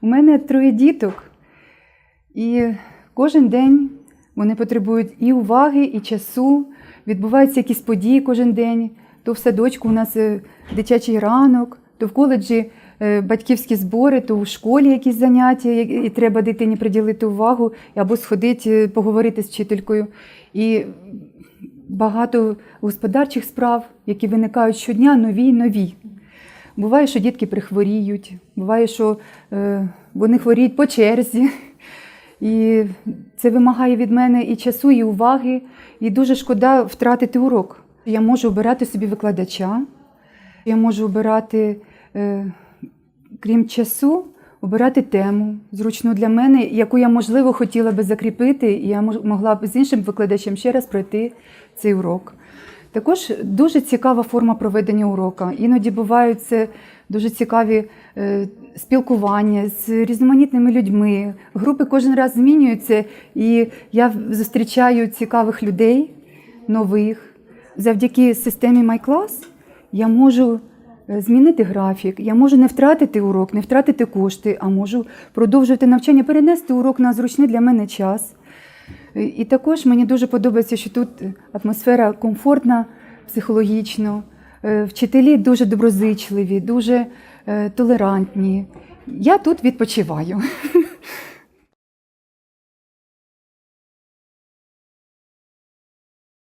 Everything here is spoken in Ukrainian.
У мене троє діток, і кожен день вони потребують і уваги, і часу. Відбуваються якісь події кожен день. То в садочку у нас е, дитячий ранок, то в коледжі е, батьківські збори, то в школі якісь заняття, і треба дитині приділити увагу або сходити, е, поговорити з вчителькою. І багато господарчих справ, які виникають щодня, нові й нові. Буває, що дітки прихворіють, буває, що е, вони хворіють по черзі. І це вимагає від мене і часу, і уваги, і дуже шкода втратити урок. Я можу обирати собі викладача, я можу обирати, е, крім часу, обирати тему зручну для мене, яку я, можливо, хотіла би закріпити, і я могла б з іншим викладачем ще раз пройти цей урок. Також дуже цікава форма проведення урока. Іноді бувають дуже цікаві е, спілкування з різноманітними людьми. Групи кожен раз змінюються, і я зустрічаю цікавих людей, нових. Завдяки системі MyClass я можу е, змінити графік, я можу не втратити урок, не втратити кошти, а можу продовжувати навчання, перенести урок на зручний для мене час. І також мені дуже подобається, що тут атмосфера комфортна психологічно, е, вчителі дуже доброзичливі, дуже е, толерантні. Я тут відпочиваю.